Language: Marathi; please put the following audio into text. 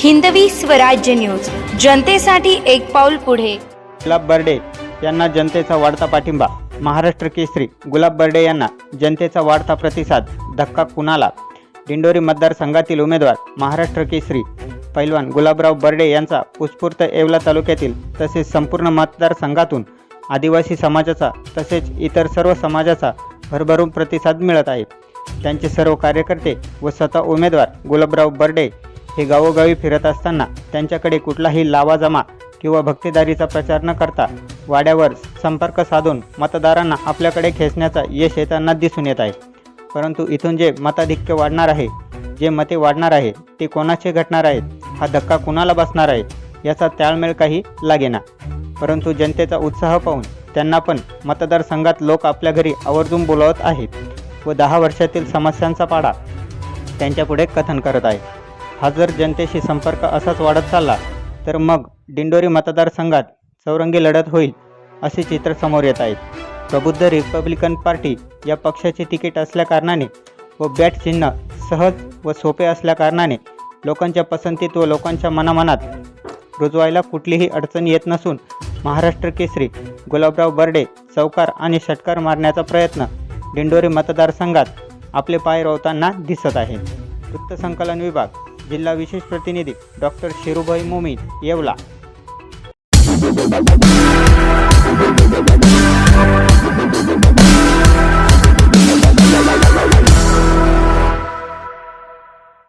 हिंदवी स्वराज्य न्यूज. जनतेसाठी एक पाऊल पुढे. गुलाब बर्डे यांना जनतेचा वाढता पाठिंबा. महाराष्ट्र केसरी गुलाब बर्डे यांना जनतेचा वाढता प्रतिसाद. धक्का कुणाला? दिंडोरी मतदारसंघातील उमेदवार महाराष्ट्र केसरी. पैलवान गुलाबराव बर्डे यांचा उत्स्फूर्त येवला तालुक्यातील तसेच संपूर्ण मतदारसंघातून आदिवासी समाजाचा तसेच इतर सर्व समाजाचा भरभरून प्रतिसाद मिळत आहे. त्यांचे सर्व कार्यकर्ते व स्वतः उमेदवार गुलाबराव बर्डे हे गावोगावी फिरत असताना त्यांच्याकडे कुठलाही लावा जमा किंवा भक्तीदारीचा प्रचार न करता वाड्यावर संपर्क साधून मतदारांना आपल्याकडे खेचण्याचा यश येताना दिसून येत आहे. परंतु इथून जे मताधिक्य वाढणार आहे जे मते वाढणार आहे ते कोणाचे घटणार आहेत हा धक्का कुणाला बसणार आहे याचा ताळमेळ काही लागेना. परंतु जनतेचा उत्साह पाहून त्यांना पण मतदारसंघात लोक आपल्या घरी आवर्जून बोलावत आहेत व दहा वर्षातील समस्यांचा पाडा त्यांच्यापुढे कथन करत आहे हा जर जनतेशी संपर्क असाच वाढत चालला तर मग दिंडोरी मतदारसंघात चौरंगी लढत होईल असे चित्र समोर येत आहे प्रबुद्ध रिपब्लिकन पार्टी या पक्षाचे तिकीट असल्याकारणाने व बॅट चिन्ह सहज व सोपे असल्याकारणाने लोकांच्या पसंतीत व लोकांच्या मनामनात रुजवायला कुठलीही अडचण येत नसून महाराष्ट्र केसरी गुलाबराव बर्डे चौकार आणि षटकार मारण्याचा प्रयत्न दिंडोरी मतदारसंघात आपले पाय रोवताना दिसत आहे. वृत्तसंकलन विभाग जिल्हा विशेष प्रतिनिधी डॉक्टर शिरूभाई मोमीन येवला.